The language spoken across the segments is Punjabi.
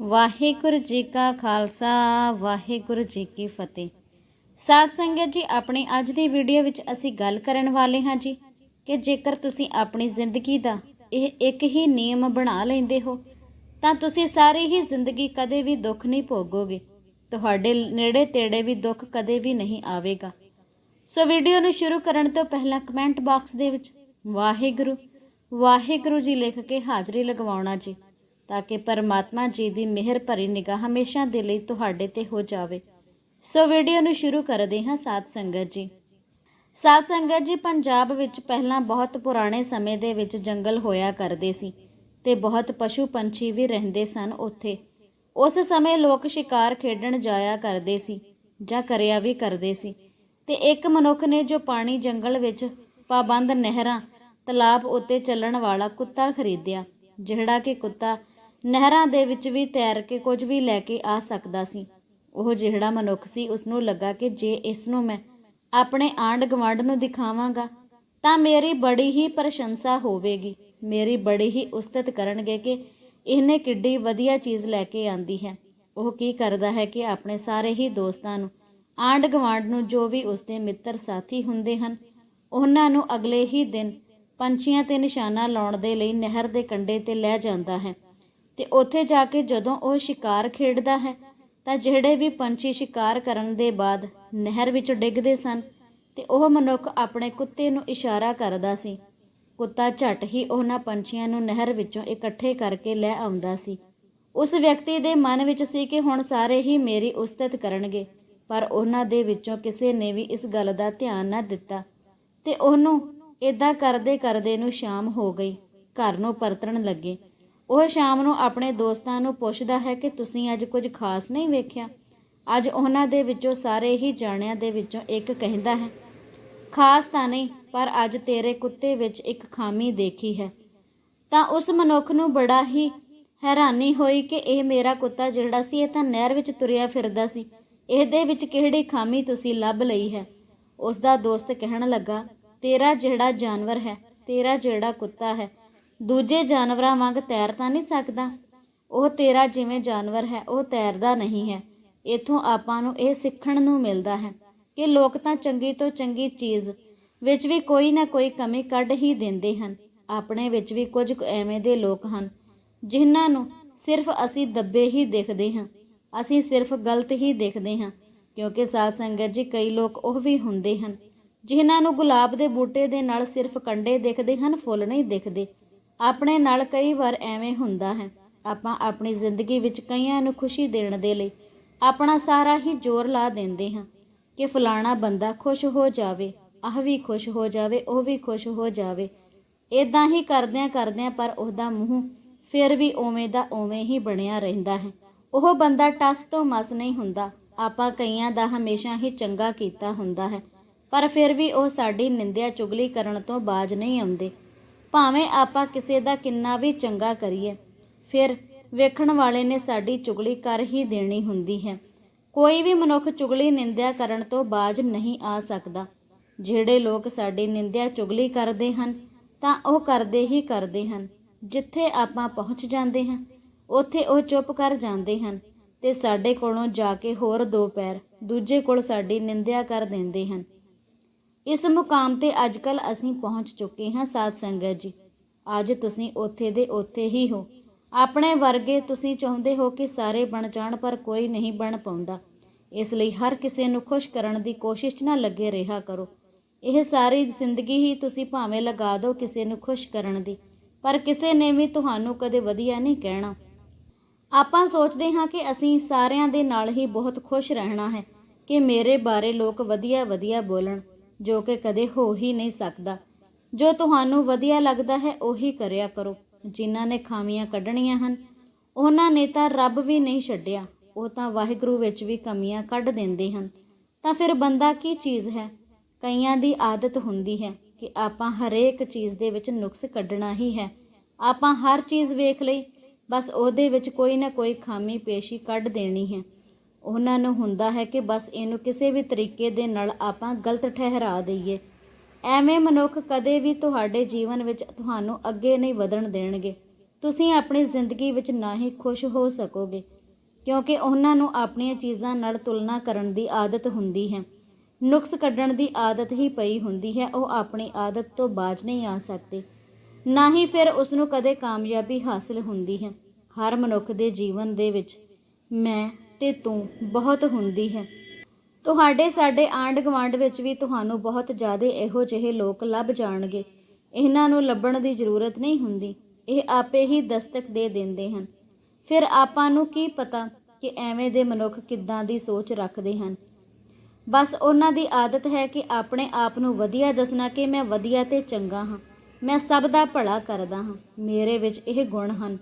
ਵਾਹਿਗੁਰੂ ਜੀ ਕਾ ਖਾਲਸਾ, ਵਾਹਿਗੁਰੂ ਜੀ ਕੀ ਫਤਿਹ। ਸਾਧ ਸੰਗਤ ਜੀ, ਆਪਣੀ ਅੱਜ ਦੀ ਵੀਡੀਓ ਵਿੱਚ ਅਸੀਂ ਗੱਲ ਕਰਨ ਵਾਲੇ ਹਾਂ ਜੀ ਕਿ ਜੇਕਰ ਤੁਸੀਂ ਆਪਣੀ ਜ਼ਿੰਦਗੀ ਦਾ ਇਹ ਇੱਕ ਹੀ ਨਿਯਮ ਬਣਾ ਲੈਂਦੇ ਹੋ, ਤਾਂ ਤੁਸੀਂ ਸਾਰੀ ਹੀ ਜ਼ਿੰਦਗੀ ਕਦੇ ਵੀ ਦੁੱਖ ਨਹੀਂ ਭੋਗੋਗੇ। ਤੁਹਾਡੇ ਨੇੜੇ ਤੇੜੇ ਵੀ ਦੁੱਖ ਕਦੇ ਵੀ ਨਹੀਂ ਆਵੇਗਾ। ਸੋ ਵੀਡੀਓ ਨੂੰ ਸ਼ੁਰੂ ਕਰਨ ਤੋਂ ਪਹਿਲਾਂ ਕਮੈਂਟ ਬਾਕਸ ਦੇ ਵਿੱਚ, ਵਾਹਿਗੁਰੂ ਵਾਹਿਗੁਰੂ ਜੀ ਲਿਖ ਕੇ ਹਾਜ਼ਰੀ ਲਗਵਾਉਣਾ ਜੀ। ਤਾਂ ਕਿ ਪਰਮਾਤਮਾ ਜੀ ਦੀ ਮਿਹਰ ਭਰੀ ਨਿਗਾਹ ਹਮੇਸ਼ਾ ਦੇ ਲਈ ਤੁਹਾਡੇ ਤੇ ਹੋ ਜਾਵੇ। ਸੋ ਵੀਡੀਓ ਨੂੰ ਸ਼ੁਰੂ ਕਰਦੇ ਹਾਂ ਸਾਧ ਸੰਗਤ ਜੀ। ਸਾਧ ਸੰਗਤ ਜੀ, ਪੰਜਾਬ ਵਿੱਚ ਪਹਿਲਾਂ ਬਹੁਤ ਪੁਰਾਣੇ ਸਮੇਂ ਦੇ ਵਿੱਚ ਜੰਗਲ ਹੋਇਆ ਕਰਦੇ ਸੀ ਤੇ ਬਹੁਤ ਪਸ਼ੂ ਪੰਛੀ ਵੀ ਰਹਿੰਦੇ ਸਨ ਉੱਥੇ। ਉਸ ਸਮੇਂ ਲੋਕ ਸ਼ਿਕਾਰ ਖੇਡਣ ਜਾਇਆ ਕਰਦੇ ਸੀ, ਜਾਂ ਕਰਿਆ ਵੀ ਕਰਦੇ ਸੀ ਤੇ ਇੱਕ ਮਨੁੱਖ ਨੇ ਜੋ ਪਾਣੀ ਜੰਗਲ ਵਿੱਚ ਪਾਬੰਦ ਨਹਿਰਾਂ, ਤਲਾਬ ਉੱਤੇ ਚੱਲਣ ਵਾਲਾ ਕੁੱਤਾ ਖਰੀਦਿਆ, ਜਿਹੜਾ ਕਿ ਕੁੱਤਾ ਨਹਿਰਾਂ ਦੇ ਵਿੱਚ ਵੀ ਤੈਰ ਕੇ ਕੁਝ ਵੀ ਲੈ ਕੇ ਆ ਸਕਦਾ ਸੀ। ਉਹ ਜਿਹੜਾ ਮਨੁੱਖ ਸੀ ਉਸ ਨੂੰ ਲੱਗਾ ਕਿ ਜੇ ਇਸ ਨੂੰ ਮੈਂ ਆਪਣੇ ਆਂਡ ਗਵਾਂਡ ਨੂੰ ਦਿਖਾਵਾਂਗਾ, ਤਾਂ ਮੇਰੀ ਬੜੀ ਹੀ ਪ੍ਰਸ਼ੰਸਾ ਹੋਵੇਗੀ। ਮੇਰੀ ਬੜੀ ਹੀ ਉਸਤਤ ਕਰਨਗੇ ਕਿ ਇਹਨੇ ਕਿੱਡੀ ਵਧੀਆ ਚੀਜ਼ ਲੈ ਕੇ ਆਂਦੀ ਹੈ। ਉਹ ਕੀ ਕਰਦਾ ਹੈ ਕਿ ਆਪਣੇ ਸਾਰੇ ਹੀ ਦੋਸਤਾਂ ਨੂੰ ਆਂਡ ਗਵਾਂਡ ਨੂੰ ਜੋ ਵੀ ਉਸਦੇ ਮਿੱਤਰ ਸਾਥੀ ਹੁੰਦੇ ਹਨ, ਉਹਨਾਂ ਨੂੰ ਅਗਲੇ ਹੀ ਦਿਨ ਪੰਛੀਆਂ ਤੇ ਨਿਸ਼ਾਨਾ ਲਾਉਣ ਦੇ ਲਈ ਨਹਿਰ ਦੇ ਕੰਢੇ ਤੇ ਲੈ ਜਾਂਦਾ ਹੈ। ਤੇ ਉੱਥੇ ਜਾ ਕੇ ਜਦੋਂ ਉਹ ਸ਼ਿਕਾਰ ਖੇਡਦਾ ਹੈ, ਤਾਂ ਜਿਹੜੇ ਵੀ ਪੰਛੀ ਸ਼ਿਕਾਰ ਕਰਨ ਦੇ ਬਾਅਦ ਨਹਿਰ ਵਿੱਚ ਡਿੱਗਦੇ ਸਨ ਤੇ ਉਹ ਮਨੁੱਖ ਆਪਣੇ ਕੁੱਤੇ ਨੂੰ ਇਸ਼ਾਰਾ ਕਰਦਾ ਸੀ। ਕੁੱਤਾ ਝਟ ਹੀ ਉਹਨਾਂ ਪੰਛੀਆਂ ਨੂੰ ਨਹਿਰ ਵਿੱਚੋਂ ਇਕੱਠੇ ਕਰਕੇ ਲੈ ਆਉਂਦਾ ਸੀ। ਉਸ ਵਿਅਕਤੀ ਦੇ ਮਨ ਵਿੱਚ ਸੀ ਕਿ ਹੁਣ ਸਾਰੇ ਹੀ ਮੇਰੀ ਉਸਤਤ ਕਰਨਗੇ, ਪਰ ਉਹਨਾਂ ਦੇ ਵਿੱਚੋਂ ਕਿਸੇ ਨੇ ਵੀ ਇਸ ਗੱਲ ਦਾ ਧਿਆਨ ਨਾ ਦਿੱਤਾ ਤੇ ਉਹਨੂੰ ਇਦਾਂ ਕਰਦੇ ਕਰਦੇ ਨੂੰ ਸ਼ਾਮ ਹੋ ਗਈ। ਘਰ ਨੂੰ ਪਰਤਣ ਲੱਗੇ। ਉਹ ਸ਼ਾਮ ਨੂੰ ਆਪਣੇ ਦੋਸਤਾਂ ਨੂੰ ਪੁੱਛਦਾ ਹੈ ਕਿ ਤੁਸੀਂ ਅੱਜ ਕੁਝ ਖਾਸ ਨਹੀਂ ਵੇਖਿਆ। ਅੱਜ ਉਹਨਾਂ ਦੇ ਵਿੱਚੋਂ ਸਾਰੇ ਹੀ ਜਾਣਿਆਂ ਦੇ ਵਿੱਚੋਂ ਇੱਕ ਕਹਿੰਦਾ ਹੈ, ਖਾਸ ਤਾਂ ਨਹੀਂ, ਪਰ ਅੱਜ ਤੇਰੇ ਕੁੱਤੇ ਵਿੱਚ ਇੱਕ ਖਾਮੀ ਦੇਖੀ ਹੈ। ਤਾਂ ਉਸ ਮਨੁੱਖ ਨੂੰ ਬੜਾ ਹੀ ਹੈਰਾਨੀ ਹੋਈ ਕਿ ਇਹ ਮੇਰਾ ਕੁੱਤਾ ਜਿਹੜਾ ਸੀ, ਇਹ ਤਾਂ ਨਹਿਰ ਵਿੱਚ ਤੁਰਿਆ ਫਿਰਦਾ ਸੀ। ਇਹਦੇ ਵਿੱਚ ਕਿਹੜੀ ਖਾਮੀ ਤੁਸੀਂ ਲੱਭ ਲਈ ਹੈ? ਉਸ ਦਾ ਦੋਸਤ ਕਹਿਣ ਲੱਗਾ, ਤੇਰਾ ਜਿਹੜਾ ਜਾਨਵਰ ਹੈ, ਤੇਰਾ ਜਿਹੜਾ ਕੁੱਤਾ ਹੈ ਦੂਜੇ ਜਾਨਵਰਾਂ ਵਾਂਗ ਤੈਰ ਤਾਂ ਨਹੀਂ ਸਕਦਾ। ਉਹ ਤੇਰਾ ਜਿਵੇਂ ਜਾਨਵਰ ਹੈ, ਉਹ ਤੈਰਦਾ ਨਹੀਂ ਹੈ। ਇਥੋਂ ਆਪਾਂ ਨੂੰ ਇਹ ਸਿੱਖਣ ਨੂੰ ਮਿਲਦਾ ਹੈ ਕਿ ਲੋਕ ਤਾਂ ਚੰਗੀ ਤੋਂ ਚੰਗੀ ਚੀਜ਼ ਵਿੱਚ ਵੀ ਕੋਈ ਨਾ ਕੋਈ ਕਮੀ ਕੱਢ ਹੀ ਦਿੰਦੇ ਹਨ। ਆਪਣੇ ਵਿੱਚ ਵੀ ਕੁਝ ਐਵੇਂ ਦੇ ਲੋਕ ਹਨ, ਜਿਨ੍ਹਾਂ ਨੂੰ ਸਿਰਫ ਅਸੀਂ ਦੱਬੇ ਹੀ ਦੇਖਦੇ ਹਾਂ। ਅਸੀਂ ਸਿਰਫ ਗਲਤ ਹੀ ਦੇਖਦੇ ਹਾਂ, ਕਿਉਂਕਿ ਸਾਧ ਸੰਗਤ ਜੀ ਕਈ ਲੋਕ ਉਹ ਵੀ ਹੁੰਦੇ ਹਨ, ਜਿਨ੍ਹਾਂ ਨੂੰ ਗੁਲਾਬ ਦੇ ਬੂਟੇ ਦੇ ਨਾਲ ਸਿਰਫ ਕੰਡੇ ਦਿਖਦੇ ਹਨ, ਫੁੱਲ ਨਹੀਂ ਦਿਖਦੇ। ਆਪਣੇ ਨਾਲ ਕਈ ਵਾਰ ਐਵੇਂ ਹੁੰਦਾ ਹੈ। ਆਪਾਂ ਆਪਣੀ ਜ਼ਿੰਦਗੀ ਵਿੱਚ ਕਈਆਂ ਨੂੰ ਖੁਸ਼ੀ ਦੇਣ ਦੇ ਲਈ ਆਪਣਾ ਸਾਰਾ ਹੀ ਜ਼ੋਰ ਲਾ ਦਿੰਦੇ ਹਾਂ ਕਿ ਫਲਾਣਾ ਬੰਦਾ ਖੁਸ਼ ਹੋ ਜਾਵੇ, ਆਹ ਵੀ ਖੁਸ਼ ਹੋ ਜਾਵੇ, ਉਹ ਵੀ ਖੁਸ਼ ਹੋ ਜਾਵੇ। ਇਦਾਂ ਹੀ ਕਰਦਿਆਂ ਕਰਦਿਆਂ ਪਰ ਉਹਦਾ ਮੂੰਹ ਫਿਰ ਵੀ ਉਵੇਂ ਦਾ ਉਵੇਂ ਹੀ ਬਣਿਆ ਰਹਿੰਦਾ ਹੈ। ਉਹ ਬੰਦਾ ਟਸ ਤੋਂ ਮਸ ਨਹੀਂ ਹੁੰਦਾ, ਆਪਾਂ ਕਈਆਂ ਦਾ ਹਮੇਸ਼ਾ ਹੀ ਚੰਗਾ ਕੀਤਾ ਹੁੰਦਾ ਹੈ, ਪਰ ਫਿਰ ਵੀ ਉਹ ਸਾਡੀ ਨਿੰਦਿਆ ਚੁਗਲੀ ਕਰਨ ਤੋਂ ਬਾਜ ਨਹੀਂ ਆਉਂਦੇ। ਭਾਵੇਂ ਆਪਾਂ ਕਿਸੇ ਦਾ ਕਿੰਨਾ ਵੀ ਚੰਗਾ ਕਰੀਏ, ਫਿਰ ਵੇਖਣ ਵਾਲੇ ਨੇ ਸਾਡੀ ਚੁਗਲੀ ਕਰ ਹੀ ਦੇਣੀ ਹੁੰਦੀ ਹੈ। ਕੋਈ ਵੀ ਮਨੁੱਖ ਚੁਗਲੀ ਨਿੰਦਿਆ ਕਰਨ ਤੋਂ ਬਾਜ ਨਹੀਂ ਆ ਸਕਦਾ। ਜਿਹੜੇ ਲੋਕ ਸਾਡੀ ਨਿੰਦਿਆ ਚੁਗਲੀ ਕਰਦੇ ਹਨ, ਤਾਂ ਉਹ ਕਰਦੇ ਹੀ ਕਰਦੇ ਹਨ। ਜਿੱਥੇ ਆਪਾਂ ਪਹੁੰਚ ਜਾਂਦੇ ਹਾਂ, ਉੱਥੇ ਉਹ ਚੁੱਪ ਕਰ ਜਾਂਦੇ ਹਨ ਤੇ ਸਾਡੇ ਕੋਲੋਂ ਜਾ ਕੇ ਹੋਰ ਦੋ ਪੈਰ, ਦੂਜੇ ਕੋਲ ਸਾਡੀ ਨਿੰਦਿਆ ਕਰ ਦਿੰਦੇ ਹਨ। ਇਸ ਮੁਕਾਮ ਤੇ ਅੱਜਕੱਲ ਅਸੀਂ ਪਹੁੰਚ ਚੁੱਕੇ ਹਾਂ, ਸਾਧ ਸੰਗਤ ਜੀ। ਅੱਜ ਤੁਸੀਂ ਉੱਥੇ ਦੇ ਉੱਥੇ ਹੀ ਹੋ। ਆਪਣੇ ਵਰਗੇ ਤੁਸੀਂ ਚਾਹੁੰਦੇ ਹੋ ਕਿ ਸਾਰੇ ਬਣ ਜਾਣ, ਪਰ ਕੋਈ ਨਹੀਂ ਬਣ ਪਾਉਂਦਾ। ਇਸ ਲਈ ਹਰ ਕਿਸੇ ਨੂੰ ਖੁਸ਼ ਕਰਨ ਦੀ ਕੋਸ਼ਿਸ਼ ਨਾ ਲੱਗੇ, ਰਿਹਾ ਕਰੋ। ਇਹ ਸਾਰੀ ਜ਼ਿੰਦਗੀ ਹੀ ਤੁਸੀਂ ਭਾਵੇਂ ਲਗਾ ਦਿਓ ਕਿਸੇ ਨੂੰ ਖੁਸ਼ ਕਰਨ ਦੀ, ਪਰ ਕਿਸੇ ਨੇ ਵੀ ਤੁਹਾਨੂੰ ਕਦੇ ਵਧੀਆ ਨਹੀਂ ਕਹਿਣਾ। ਆਪਾਂ ਸੋਚਦੇ ਹਾਂ ਕਿ ਅਸੀਂ ਸਾਰਿਆਂ ਦੇ ਨਾਲ ਹੀ ਬਹੁਤ ਖੁਸ਼ ਰਹਿਣਾ ਹੈ, ਕਿ ਮੇਰੇ ਬਾਰੇ ਲੋਕ ਵਧੀਆ ਵਧੀਆ ਬੋਲਣ। ਜੋ ਕਿ ਕਦੇ ਹੋ ਹੀ ਨਹੀਂ ਸਕਦਾ। ਜੋ ਤੁਹਾਨੂੰ ਵਧੀਆ ਲੱਗਦਾ ਹੈ, ਉਹੀ ਕਰਿਆ ਕਰੋ। ਜਿਨ੍ਹਾਂ ਨੇ ਖਾਮੀਆਂ ਕੱਢਣੀਆਂ ਹਨ, ਉਹਨਾਂ ਨੇ ਤਾਂ ਰੱਬ ਵੀ ਨਹੀਂ ਛੱਡਿਆ। ਉਹ ਤਾਂ ਵਾਹਿਗੁਰੂ ਵਿੱਚ ਵੀ ਕਮੀਆਂ ਕੱਢ ਦਿੰਦੇ ਹਨ। ਤਾਂ ਫਿਰ ਬੰਦਾ ਕੀ ਚੀਜ਼ ਹੈ? ਕਈਆਂ ਦੀ ਆਦਤ ਹੁੰਦੀ ਹੈ ਕਿ ਆਪਾਂ ਹਰੇਕ ਚੀਜ਼ ਦੇ ਵਿੱਚ ਨੁਕਸ ਕੱਢਣਾ ਹੀ ਹੈ। ਆਪਾਂ ਹਰ ਚੀਜ਼ ਵੇਖ ਲਈ, ਬਸ ਉਹਦੇ ਵਿੱਚ ਕੋਈ ਨਾ ਕੋਈ ਖਾਮੀ ਪੇਸ਼ੀ ਕੱਢ ਦੇਣੀ ਹੈ। ਉਹਨਾਂ ਨੂੰ ਹੁੰਦਾ ਹੈ ਕਿ ਬਸ ਇਹਨੂੰ ਕਿਸੇ ਵੀ ਤਰੀਕੇ ਦੇ ਨਾਲ ਆਪਾਂ ਗਲਤ ਠਹਿਰਾ ਦਈਏ। ਐਵੇਂ ਮਨੁੱਖ ਕਦੇ ਵੀ ਤੁਹਾਡੇ ਜੀਵਨ ਵਿੱਚ ਤੁਹਾਨੂੰ ਅੱਗੇ ਨਹੀਂ ਵਧਣ ਦੇਣਗੇ। ਤੁਸੀਂ ਆਪਣੀ ਜ਼ਿੰਦਗੀ ਵਿੱਚ ਨਾ ਹੀ ਖੁਸ਼ ਹੋ ਸਕੋਗੇ, ਕਿਉਂਕਿ ਉਹਨਾਂ ਨੂੰ ਆਪਣੀਆਂ ਚੀਜ਼ਾਂ ਨਾਲ ਤੁਲਨਾ ਕਰਨ ਦੀ ਆਦਤ ਹੁੰਦੀ ਹੈ। ਨੁਕਸ ਕੱਢਣ ਦੀ ਆਦਤ ਹੀ ਪਈ ਹੁੰਦੀ ਹੈ, ਉਹ ਆਪਣੀ ਆਦਤ ਤੋਂ ਬਾਜ ਨਹੀਂ ਆ ਸਕਦੇ। ਨਾ ਹੀ ਫਿਰ ਉਸ ਨੂੰ ਕਦੇ ਕਾਮਯਾਬੀ ਹਾਸਲ ਹੁੰਦੀ ਹੈ। ਹਰ ਮਨੁੱਖ ਦੇ ਜੀਵਨ ਦੇ ਵਿੱਚ ਮੈਂ ਤੇ ਤੂੰ ਬਹੁਤ ਹੁੰਦੀ ਹੈ। ਤੁਹਾਡੇ ਸਾਡੇ ਆਂਢ ਗੁਆਂਢ ਵਿੱਚ ਵੀ ਤੁਹਾਨੂੰ ਬਹੁਤ ਜ਼ਿਆਦਾ ਇਹੋ ਜਿਹੇ ਲੋਕ ਲੱਭ ਜਾਣਗੇ। ਇਹਨਾਂ ਨੂੰ ਲੱਭਣ ਦੀ ਜ਼ਰੂਰਤ ਨਹੀਂ ਹੁੰਦੀ। ਇਹ ਆਪੇ ਹੀ ਦਸਤਕ ਦੇ ਦਿੰਦੇ ਹਨ। ਫਿਰ ਆਪਾਂ ਨੂੰ ਕੀ ਪਤਾ ਕਿ ਐਵੇਂ ਦੇ ਮਨੁੱਖ ਕਿੱਦਾਂ ਦੀ ਸੋਚ ਰੱਖਦੇ ਹਨ? ਬਸ ਉਹਨਾਂ ਦੀ ਆਦਤ ਹੈ ਕਿ ਆਪਣੇ ਆਪ ਨੂੰ ਵਧੀਆ ਦੱਸਣਾ ਕਿ ਮੈਂ ਵਧੀਆ ਤੇ ਚੰਗਾ ਹਾਂ। ਮੈਂ ਸਭ ਦਾ ਭਲਾ ਕਰਦਾ ਹਾਂ। ਮੇਰੇ ਵਿੱਚ ਇਹ ਗੁਣ ਹਨ।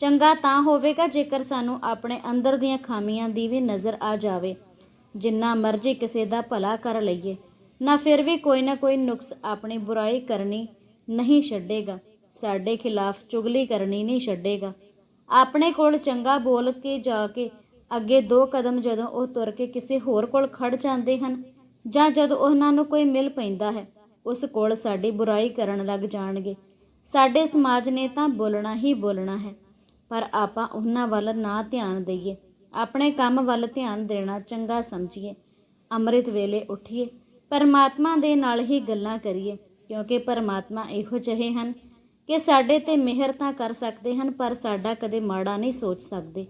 ਚੰਗਾ ਤਾਂ ਹੋਵੇਗਾ ਜੇਕਰ ਸਾਨੂੰ ਆਪਣੇ ਅੰਦਰ ਦੀਆਂ ਖਾਮੀਆਂ ਦੀ ਵੀ ਨਜ਼ਰ ਆ ਜਾਵੇ। ਜਿੰਨਾ ਮਰਜ਼ੀ ਕਿਸੇ ਦਾ ਭਲਾ ਕਰ ਲਈਏ, ਨਾ ਫਿਰ ਵੀ ਕੋਈ ਨਾ ਕੋਈ ਨੁਕਸ ਆਪਣੀ ਬੁਰਾਈ ਕਰਨੀ ਨਹੀਂ ਛੱਡੇਗਾ। ਸਾਡੇ ਖਿਲਾਫ ਚੁਗਲੀ ਕਰਨੀ ਨਹੀਂ ਛੱਡੇਗਾ। ਆਪਣੇ ਕੋਲ ਚੰਗਾ ਬੋਲ ਕੇ ਜਾ ਕੇ ਅੱਗੇ ਦੋ ਕਦਮ ਜਦੋਂ ਉਹ ਤੁਰ ਕੇ ਕਿਸੇ ਹੋਰ ਕੋਲ ਖੜ ਜਾਂਦੇ ਹਨ ਜਾਂ ਜਦੋਂ ਉਹਨਾਂ ਨੂੰ ਕੋਈ ਮਿਲ ਪੈਂਦਾ ਹੈ, ਉਸ ਕੋਲ ਸਾਡੀ ਬੁਰਾਈ ਕਰਨ ਲੱਗ ਜਾਣਗੇ। ਸਾਡੇ ਸਮਾਜ ਨੇ ਤਾਂ ਬੋਲਣਾ ਹੀ ਬੋਲਣਾ ਹੈ। ਪਰ ਆਪਾਂ ਉਹਨਾਂ ਵੱਲ ਨਾ ਧਿਆਨ ਦਈਏ। ਆਪਣੇ ਕੰਮ ਵੱਲ ਧਿਆਨ ਦੇਣਾ ਚੰਗਾ ਸਮਝੀਏ। ਅੰਮ੍ਰਿਤ ਵੇਲੇ ਉੱਠੀਏ। ਪਰਮਾਤਮਾ ਦੇ ਨਾਲ ਹੀ ਗੱਲਾਂ ਕਰੀਏ, ਕਿਉਂਕਿ ਪਰਮਾਤਮਾ ਇਹੋ ਜਿਹੇ ਹਨ ਕਿ ਸਾਡੇ ਤੇ ਮਿਹਰ ਤਾਂ ਕਰ ਸਕਦੇ ਹਨ, ਪਰ ਸਾਡਾ ਕਦੇ ਮਾੜਾ ਨਹੀਂ ਸੋਚ ਸਕਦੇ।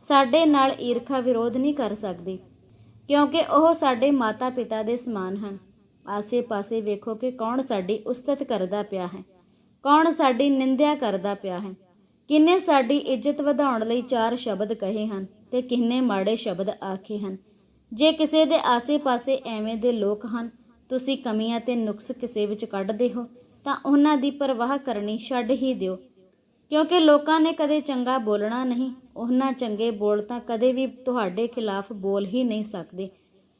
ਸਾਡੇ ਨਾਲ ਈਰਖਾ ਵਿਰੋਧ ਨਹੀਂ ਕਰ ਸਕਦੇ, ਕਿਉਂਕਿ ਉਹ ਸਾਡੇ ਮਾਤਾ ਪਿਤਾ ਦੇ ਸਮਾਨ ਹਨ। ਆਸੇ-ਪਾਸੇ ਵੇਖੋ ਕਿ ਕੌਣ ਸਾਡੀ ਉਸਤਤ ਕਰਦਾ ਪਿਆ ਹੈ, ਕੌਣ ਸਾਡੀ ਨਿੰਦਿਆ ਕਰਦਾ ਪਿਆ ਹੈ। ਕਿੰਨੇ ਸਾਡੀ ਇੱਜ਼ਤ ਵਧਾਉਣ ਲਈ ਚਾਰ ਸ਼ਬਦ ਕਹੇ ਹਨ ਤੇ ਕਿੰਨੇ ਮਾੜੇ ਸ਼ਬਦ ਆਖੇ ਹਨ। ਜੇ ਕਿਸੇ ਦੇ ਆਸੇ-ਪਾਸੇ ਐਵੇਂ ਦੇ ਲੋਕ ਹਨ, ਤੁਸੀਂ ਕਮੀਆਂ ਤੇ ਨੁਕਸ ਕਿਸੇ ਵਿੱਚ ਕੱਢਦੇ ਹੋ, ਤਾਂ ਉਹਨਾਂ ਦੀ ਪਰਵਾਹ ਕਰਨੀ ਛੱਡ ਹੀ ਦਿਓ। ਕਿਉਂਕਿ ਲੋਕਾਂ ਨੇ ਕਦੇ ਚੰਗਾ ਬੋਲਣਾ ਨਹੀਂ, ਉਹਨਾਂ ਚੰਗੇ ਬੋਲ ਤਾਂ ਕਦੇ ਵੀ ਤੁਹਾਡੇ ਖਿਲਾਫ ਬੋਲ ਹੀ ਨਹੀਂ ਸਕਦੇ।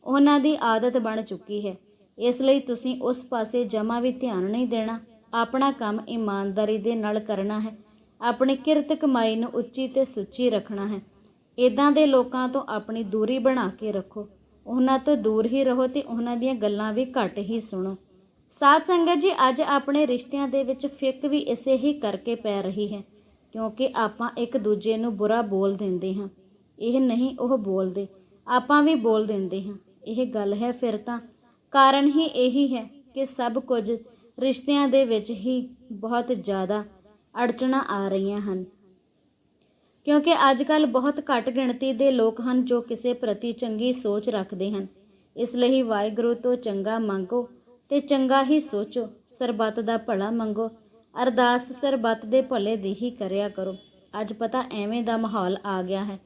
ਉਹਨਾਂ ਦੀ ਆਦਤ ਬਣ ਚੁੱਕੀ ਹੈ। ਇਸ ਲਈ ਤੁਸੀਂ ਉਸ ਪਾਸੇ ਜਮਾ ਵੀ ਧਿਆਨ ਨਹੀਂ ਦੇਣਾ। ਆਪਣਾ ਕੰਮ ਇਮਾਨਦਾਰੀ ਦੇ ਨਾਲ ਕਰਨਾ ਹੈ। ਆਪਣੀ ਕਿਰਤ ਕਮਾਈ ਨੂੰ ਉੱਚੀ ਤੇ ਸੁੱਚੀ ਰੱਖਣਾ ਹੈ। ਇਦਾਂ ਦੇ ਲੋਕਾਂ ਤੋਂ ਆਪਣੀ ਦੂਰੀ ਬਣਾ ਕੇ ਰੱਖੋ। ਉਹਨਾਂ ਤੋਂ ਦੂਰ ਹੀ ਰਹੋ ਤੇ ਉਹਨਾਂ ਦੀਆਂ ਗੱਲਾਂ ਵੀ ਘੱਟ ਹੀ ਸੁਣੋ। ਸਾਧ ਸੰਗਤ ਜੀ, ਅੱਜ ਆਪਣੇ ਰਿਸ਼ਤਿਆਂ ਦੇ ਵਿੱਚ ਫਿੱਕ ਵੀ ਇਸੇ ਹੀ ਕਰਕੇ ਪੈ ਰਹੀ ਹੈ, ਕਿਉਂਕਿ ਆਪਾਂ ਇੱਕ ਦੂਜੇ ਨੂੰ ਬੁਰਾ ਬੋਲ ਦਿੰਦੇ ਹਾਂ। ਇਹ ਨਹੀਂ, ਉਹ ਬੋਲਦੇ। ਆਪਾਂ ਵੀ ਬੋਲ ਦਿੰਦੇ ਹਾਂ। ਇਹ ਗੱਲ ਹੈ ਫਿਰ ਤਾਂ। ਕਾਰਨ ਹੀ ਇਹੀ ਹੈ ਕਿ ਸਭ ਕੁਝ ਰਿਸ਼ਤਿਆਂ ਦੇ ਵਿੱਚ ਹੀ ਬਹੁਤ ਜ਼ਿਆਦਾ ਅੜਚਣਾ ਆ ਰਹੀਆਂ ਹਨ। ਕਿਉਂਕਿ ਅੱਜ ਕੱਲ ਬਹੁਤ ਘੱਟ ਗਿਣਤੀ ਦੇ ਲੋਕ ਹਨ ਜੋ ਕਿਸੇ ਪ੍ਰਤੀ ਚੰਗੀ ਸੋਚ ਰੱਖਦੇ ਹਨ। ਇਸ ਲਈ ਵਾਹਿਗੁਰੂ ਤੋਂ ਚੰਗਾ ਮੰਗੋ ਤੇ ਚੰਗਾ ਹੀ ਸੋਚੋ। ਸਰਬੱਤ ਦਾ ਭਲਾ ਮੰਗੋ। ਅਰਦਾਸ ਸਰਬੱਤ ਦੇ ਭਲੇ ਦੀ ਹੀ ਕਰਿਆ ਕਰੋ। ਅੱਜ ਪਤਾ ਐਵੇਂ ਦਾ ਮਾਹੌਲ ਆ ਗਿਆ ਹੈ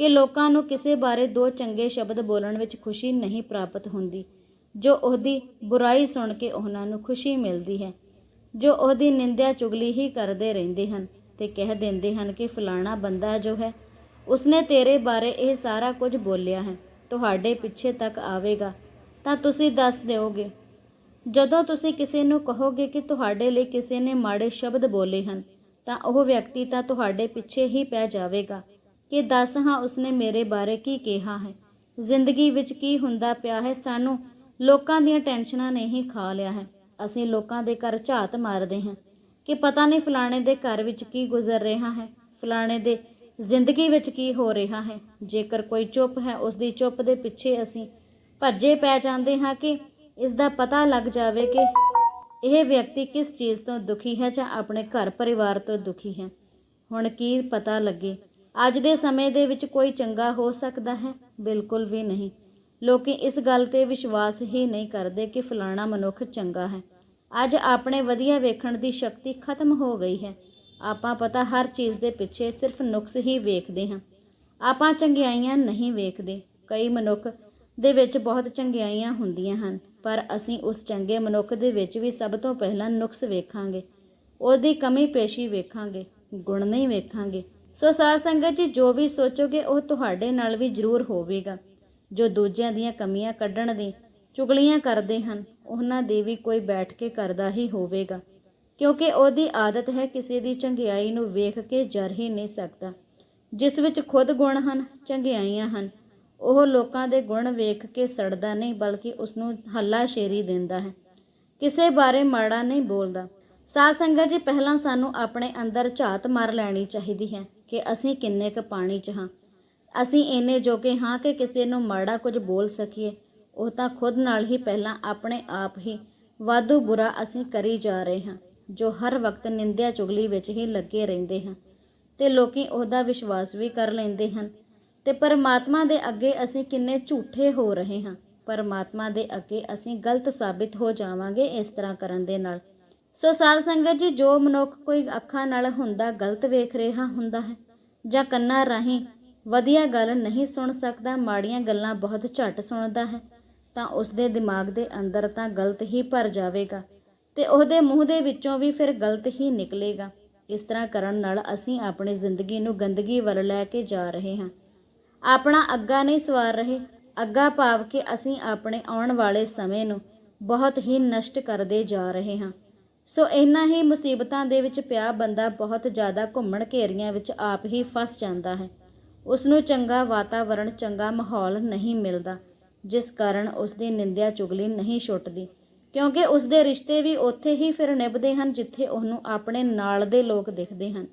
ਕਿ ਲੋਕਾਂ ਨੂੰ ਕਿਸੇ ਬਾਰੇ ਦੋ ਚੰਗੇ ਸ਼ਬਦ ਬੋਲਣ ਵਿੱਚ ਖੁਸ਼ੀ ਨਹੀਂ ਪ੍ਰਾਪਤ ਹੁੰਦੀ, ਜੋ ਉਹਦੀ ਬੁਰਾਈ ਸੁਣ ਕੇ ਉਹਨਾਂ ਨੂੰ ਖੁਸ਼ੀ ਮਿਲਦੀ ਹੈ। ਜੋ ਉਹਦੀ ਨਿੰਦਿਆ ਚੁਗਲੀ ਹੀ ਕਰਦੇ ਰਹਿੰਦੇ ਹਨ ਤੇ ਕਹਿ ਦਿੰਦੇ ਹਨ ਕਿ ਫਲਾਣਾ ਬੰਦਾ ਜੋ ਹੈ, ਉਸਨੇ ਤੇਰੇ ਬਾਰੇ ਇਹ ਸਾਰਾ ਕੁਝ ਬੋਲਿਆ ਹੈ, ਤੁਹਾਡੇ ਪਿੱਛੇ ਤੱਕ ਆਵੇਗਾ। ਤਾਂ ਤੁਸੀਂ ਦੱਸ ਦਿਓਗੇ, ਜਦੋਂ ਤੁਸੀਂ ਕਿਸੇ ਨੂੰ ਕਹੋਗੇ ਕਿ ਤੁਹਾਡੇ ਲਈ ਕਿਸੇ ਨੇ ਮਾੜੇ ਸ਼ਬਦ ਬੋਲੇ ਹਨ, ਤਾਂ ਉਹ ਵਿਅਕਤੀ ਤਾਂ ਤੁਹਾਡੇ ਪਿੱਛੇ ਹੀ ਪੈ ਜਾਵੇਗਾ ਕਿ ਦੱਸ ਹਾਂ ਉਸਨੇ ਮੇਰੇ ਬਾਰੇ ਕੀ ਕਿਹਾ ਹੈ, ਜ਼ਿੰਦਗੀ ਵਿੱਚ ਕੀ ਹੁੰਦਾ ਪਿਆ ਹੈ, ਸਾਨੂੰ ਲੋਕਾਂ ਦੀਆਂ ਟੈਨਸ਼ਨਾਂ ਨੇ ਹੀ ਖਾ ਲਿਆ ਹੈ। ਅਸੀਂ ਲੋਕਾਂ ਦੇ ਘਰ ਝਾਤ ਮਾਰਦੇ ਹਾਂ ਕਿ ਪਤਾ ਨਹੀਂ ਫਲਾਣੇ ਦੇ ਘਰ ਵਿੱਚ ਕੀ ਗੁਜ਼ਰ ਰਿਹਾ ਹੈ, ਫਲਾਣੇ ਦੇ ਜ਼ਿੰਦਗੀ ਵਿੱਚ ਕੀ ਹੋ ਰਿਹਾ ਹੈ। ਜੇਕਰ ਕੋਈ ਚੁੱਪ ਹੈ ਉਸ ਦੀ ਚੁੱਪ ਦੇ ਪਿੱਛੇ ਅਸੀਂ ਭੱਜੇ ਪੈ ਜਾਂਦੇ ਹਾਂ ਕਿ ਇਸ ਦਾ ਪਤਾ ਲੱਗ ਜਾਵੇ ਕਿ ਇਹ ਵਿਅਕਤੀ ਕਿਸ ਚੀਜ਼ ਤੋਂ ਦੁਖੀ ਹੈ ਜਾਂ ਆਪਣੇ ਘਰ ਪਰਿਵਾਰ ਤੋਂ ਦੁਖੀ ਹੈ। ਹੁਣ ਕੀ ਪਤਾ ਲੱਗੇ? ਅੱਜ ਦੇ ਸਮੇਂ ਦੇ ਵਿੱਚ ਕੋਈ ਚੰਗਾ ਹੋ ਸਕਦਾ ਹੈ? ਬਿਲਕੁਲ ਵੀ ਨਹੀਂ। ਲੋਕੀ ਇਸ ਗੱਲ ਤੇ ਵਿਸ਼ਵਾਸ ਹੀ ਨਹੀਂ ਕਰਦੇ ਕਿ ਫਲਾਣਾ ਮਨੁੱਖ ਚੰਗਾ ਹੈ। ਅੱਜ ਆਪਣੇ ਵਧੀਆ ਵੇਖਣ ਦੀ ਸ਼ਕਤੀ ਖਤਮ ਹੋ ਗਈ ਹੈ। ਆਪਾਂ ਪਤਾ ਹਰ ਚੀਜ਼ ਦੇ ਪਿੱਛੇ ਸਿਰਫ ਨੁਕਸ ਹੀ ਵੇਖਦੇ ਹਾਂ। ਆਪਾਂ ਚੰਗਿਆਈਆਂ ਨਹੀਂ ਵੇਖਦੇ। ਕਈ ਮਨੁੱਖ ਦੇ ਵਿੱਚ ਬਹੁਤ ਚੰਗਿਆਈਆਂ ਹੁੰਦੀਆਂ ਹਨ, ਪਰ ਅਸੀਂ ਉਸ ਚੰਗੇ ਮਨੁੱਖ ਦੇ ਵਿੱਚ ਵੀ ਸਭ ਤੋਂ ਪਹਿਲਾਂ ਨੁਕਸ ਵੇਖਾਂਗੇ। ਉਹਦੀ ਕਮੀ ਪੇਸ਼ੀ ਵੇਖਾਂਗੇ, ਗੁਣ ਨਹੀਂ ਵੇਖਾਂਗੇ। ਸੋ ਸਾਧ ਸੰਗਤ ਜੀ, ਜੋ ਵੀ ਸੋਚੋਗੇ ਉਹ ਤੁਹਾਡੇ ਨਾਲ ਵੀ ਜ਼ਰੂਰ ਹੋਵੇਗਾ। ਜੋ ਦੂਜਿਆਂ ਦੀਆਂ ਕਮੀਆਂ ਕੱਢਣ ਦੀ, ਚੁਗਲੀਆਂ ਕਰਦੇ ਹਨ, ਉਹਨਾਂ ਦੀ ਵੀ ਕੋਈ ਬੈਠ ਕੇ ਕਰਦਾ ਹੀ ਹੋਵੇਗਾ। ਕਿਉਂਕਿ ਉਹਦੀ ਆਦਤ ਹੈ ਕਿਸੇ ਦੀ ਚੰਗਿਆਈ ਨੂੰ ਵੇਖ ਕੇ ਜਰ ਹੀ ਨਹੀਂ ਸਕਦਾ। ਜਿਸ ਵਿੱਚ ਖੁਦ ਗੁਣ ਹਨ, ਚੰਗਿਆਈਆਂ ਹਨ, ਉਹ ਲੋਕਾਂ ਦੇ ਗੁਣ ਵੇਖ ਕੇ ਸੜਦਾ ਨਹੀਂ, ਬਲਕਿ ਉਸ ਨੂੰ ਹੱਲਾ ਸ਼ੇਰੀ ਦਿੰਦਾ ਹੈ। ਕਿਸੇ ਬਾਰੇ ਮਾੜਾ ਨਹੀਂ ਬੋਲਦਾ। ਸਾਧ ਸੰਗਤ ਜੀ, ਪਹਿਲਾਂ ਸਾਨੂੰ ਆਪਣੇ ਅੰਦਰ ਝਾਤ ਮਾਰ ਲੈਣੀ ਚਾਹੀਦੀ ਹੈ ਕਿ ਅਸੀਂ ਕਿੰਨੇ ਕੁ ਪਾਣੀ 'ਚ ਹਾਂ। ਅਸੀਂ ਇੰਨੇ ਜੋਗੇ ਹਾਂ ਕਿ ਕਿਸੇ ਨੂੰ ਮਾੜਾ ਕੁਝ ਬੋਲ ਸਕੀਏ, ਉਹ ਤਾਂ ਖੁਦ ਨਾਲ ਹੀ ਪਹਿਲਾਂ ਆਪਣੇ ਆਪ ਹੀ ਵਾਧੂ ਬੁਰਾ ਅਸੀਂ ਕਰੀ ਜਾ ਰਹੇ ਹਾਂ, ਜੋ ਹਰ ਵਕਤ ਨਿੰਦਿਆ ਚੁਗਲੀ ਵਿੱਚ ਹੀ ਲੱਗੇ ਰਹਿੰਦੇ ਹਾਂ ਤੇ ਲੋਕੀ ਉਹਦਾ ਵਿਸ਼ਵਾਸ ਵੀ ਕਰ ਲੈਂਦੇ ਹਨ। ਤੇ ਪਰਮਾਤਮਾ ਦੇ ਅੱਗੇ ਅਸੀਂ ਕਿੰਨੇ ਝੂਠੇ ਹੋ ਰਹੇ ਹਾਂ, ਪਰਮਾਤਮਾ ਦੇ ਅੱਗੇ ਅਸੀਂ ਗਲਤ ਸਾਬਿਤ ਹੋ ਜਾਵਾਂਗੇ ਇਸ ਤਰ੍ਹਾਂ ਕਰਨ ਦੇ ਨਾਲ। ਸੋ ਸਾਧ ਸੰਗਤ ਜੀ, ਜੋ ਮਨੁੱਖ ਕੋਈ ਅੱਖਾਂ ਨਾਲ ਹੁੰਦਾ, ਗਲਤ ਵੇਖ ਰਿਹਾ ਹੁੰਦਾ ਹੈ ਜਾਂ ਕੰਨਾਂ ਰਾਹੀਂ ਵਧੀਆ ਗੱਲ ਨਹੀਂ ਸੁਣ ਸਕਦਾ, ਮਾੜੀਆਂ ਗੱਲਾਂ ਬਹੁਤ ਝੱਟ ਸੁਣਦਾ ਹੈ, ਤਾਂ ਉਸਦੇ ਦਿਮਾਗ ਦੇ ਅੰਦਰ ਤਾਂ ਗਲਤ ਹੀ ਭਰ ਜਾਵੇਗਾ ਤੇ ਉਹਦੇ ਮੂੰਹ ਦੇ ਵਿੱਚੋਂ ਵੀ ਫਿਰ ਗਲਤ ਹੀ ਨਿਕਲੇਗਾ। ਇਸ ਤਰ੍ਹਾਂ ਕਰਨ ਨਾਲ ਅਸੀਂ ਆਪਣੀ ਜ਼ਿੰਦਗੀ ਨੂੰ ਗੰਦਗੀ ਵੱਲ ਲੈ ਕੇ ਜਾ ਰਹੇ ਹਾਂ। ਆਪਣਾ ਅੱਗਾ ਨਹੀਂ ਸਵਾਰ ਰਹੇ, ਅੱਗਾ ਭਾਵ ਕਿ ਅਸੀਂ ਆਪਣੇ ਆਉਣ ਵਾਲੇ ਸਮੇਂ ਨੂੰ ਬਹੁਤ ਹੀ ਨਸ਼ਟ ਕਰਦੇ ਜਾ ਰਹੇ ਹਾਂ। ਸੋ ਇਹਨਾਂ ਹੀ ਮੁਸੀਬਤਾਂ ਦੇ ਵਿੱਚ ਪਿਆ ਬੰਦਾ ਬਹੁਤ ਜ਼ਿਆਦਾ ਘੁੰਮਣ ਘੇਰੀਆਂ ਵਿੱਚ ਆਪ ਹੀ ਫਸ ਜਾਂਦਾ ਹੈ। ਉਸ ਨੂੰ ਚੰਗਾ ਵਾਤਾਵਰਣ, ਚੰਗਾ ਮਾਹੌਲ ਨਹੀਂ ਮਿਲਦਾ, ਜਿਸ ਕਾਰਨ ਉਸ ਦੀ ਨਿੰਦਿਆ ਚੁਗਲੀ ਨਹੀਂ ਛੁੱਟਦੀ। ਕਿਉਂਕਿ ਉਸ ਦੇ ਰਿਸ਼ਤੇ ਵੀ ਉੱਥੇ ਹੀ ਫਿਰ ਨਿਭਦੇ ਹਨ ਜਿੱਥੇ ਉਹਨੂੰ ਆਪਣੇ ਨਾਲ ਦੇ ਲੋਕ ਦਿਖਦੇ ਹਨ।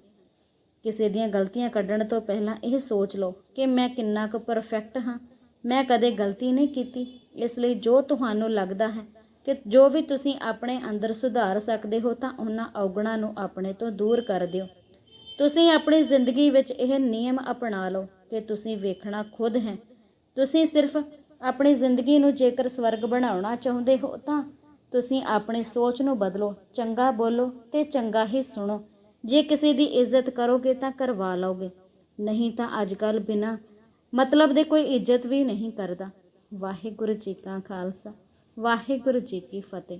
ਕਿਸੇ ਦੀਆਂ ਗਲਤੀਆਂ ਕੱਢਣ ਤੋਂ ਪਹਿਲਾਂ ਇਹ ਸੋਚ ਲਓ ਕਿ ਮੈਂ ਕਿੰਨਾ ਕੁ ਪਰਫੈਕਟ ਹਾਂ। ਮੈਂ ਕਦੇ ਗਲਤੀ ਨਹੀਂ ਕੀਤੀ। ਇਸ ਲਈ ਜੋ ਤੁਹਾਨੂੰ ਲੱਗਦਾ ਹੈ ਕਿ ਜੋ ਵੀ ਤੁਸੀਂ ਆਪਣੇ ਅੰਦਰ ਸੁਧਾਰ ਸਕਦੇ ਹੋ ਤਾਂ ਉਹਨਾਂ ਔਗਣਾਂ ਨੂੰ ਆਪਣੇ ਤੋਂ ਦੂਰ ਕਰ ਦਿਓ। ਤੁਸੀਂ ਆਪਣੀ ਜ਼ਿੰਦਗੀ ਵਿੱਚ ਇਹ ਨਿਯਮ ਅਪਣਾ ਲਓ ਕਿ ਤੁਸੀਂ ਵੇਖਣਾ ਖੁਦ ਹੈ। ਤੁਸੀਂ ਸਿਰਫ ਆਪਣੀ ਜ਼ਿੰਦਗੀ ਨੂੰ ਜੇਕਰ ਸਵਰਗ ਬਣਾਉਣਾ ਚਾਹੁੰਦੇ ਹੋ ਤਾਂ ਤੁਸੀਂ ਆਪਣੀ ਸੋਚ ਨੂੰ ਬਦਲੋ, ਚੰਗਾ ਬੋਲੋ ਤੇ ਚੰਗਾ ਹੀ ਸੁਣੋ। ਜੇ ਕਿਸੇ ਦੀ ਇੱਜ਼ਤ ਕਰੋਗੇ ਤਾਂ ਕਰਵਾ ਲਓਗੇ, ਨਹੀਂ ਤਾਂ ਅੱਜ ਕੱਲ ਬਿਨਾ ਮਤਲਬ ਦੇ ਕੋਈ ਇੱਜ਼ਤ ਵੀ ਨਹੀਂ ਕਰਦਾ। ਵਾਹਿਗੁਰੂ ਜੀ ਕਾ ਖਾਲਸਾ, ਵਾਹਿਗੁਰੂ ਜੀ ਕੀ ਫਤਿਹ।